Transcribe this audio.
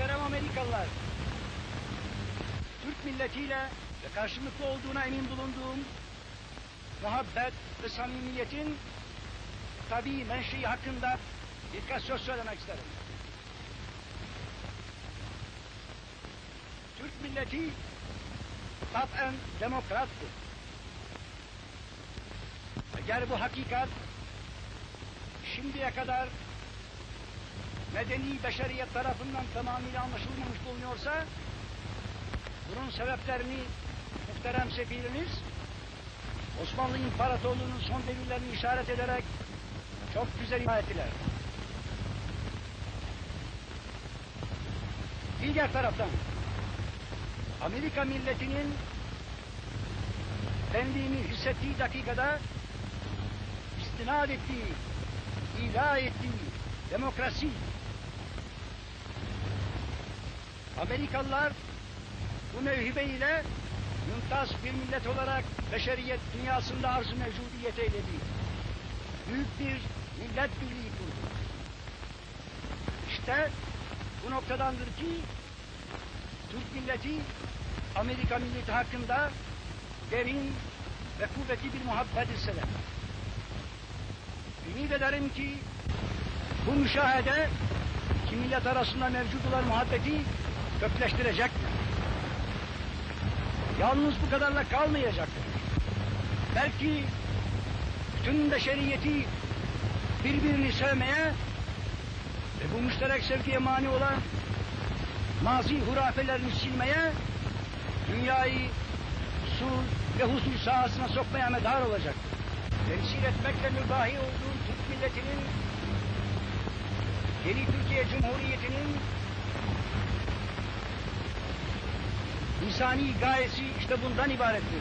Muhterem Amerikalılar, Türk milletiyle ve karşılıklı olduğuna emin bulunduğum muhabbet ve samimiyetin tabii menşei hakkında birkaç söz söylemek isterim. Türk milleti taten demokrattır. Eğer bu hakikat şimdiye kadar medeni beşeriyet tarafından tamamıyla anlaşılmamış bulunuyorsa bunun sebeplerini muhterem sefirimiz Osmanlı İmparatorluğu'nun son devirlerini işaret ederek çok güzel ifade ettiler. Diğer taraftan Amerika milletinin benliğini hissettiği dakikada istinad ettiği, ilah ettiği demokrasi Amerikalılar bu mevhibe ile mümtaz bir millet olarak beşeriyet dünyasında arz-ı mevcudiyet eyledi. Büyük bir millet birliği kurdu. İşte bu noktadandır ki Türk milleti Amerika milleti hakkında derin ve kuvvetli bir muhabbet hisseder. Ümit ederim ki bu müşahede iki millet arasında mevcut olan muhabbeti kökleştirecektir. Yalnız bu kadarla kalmayacaktır. Belki bütün beşeriyeti birbirini sevmeye ve bu müşterek sevgiye mani olan mazi hurafelerini silmeye, dünyayı sul ve huzur sahasına sokmaya medar olacaktır. Temsil etmekle mübahi olduğu Türk milletinin yeni Türkiye Cumhuriyeti'nin insani gayesi işte bundan ibarettir.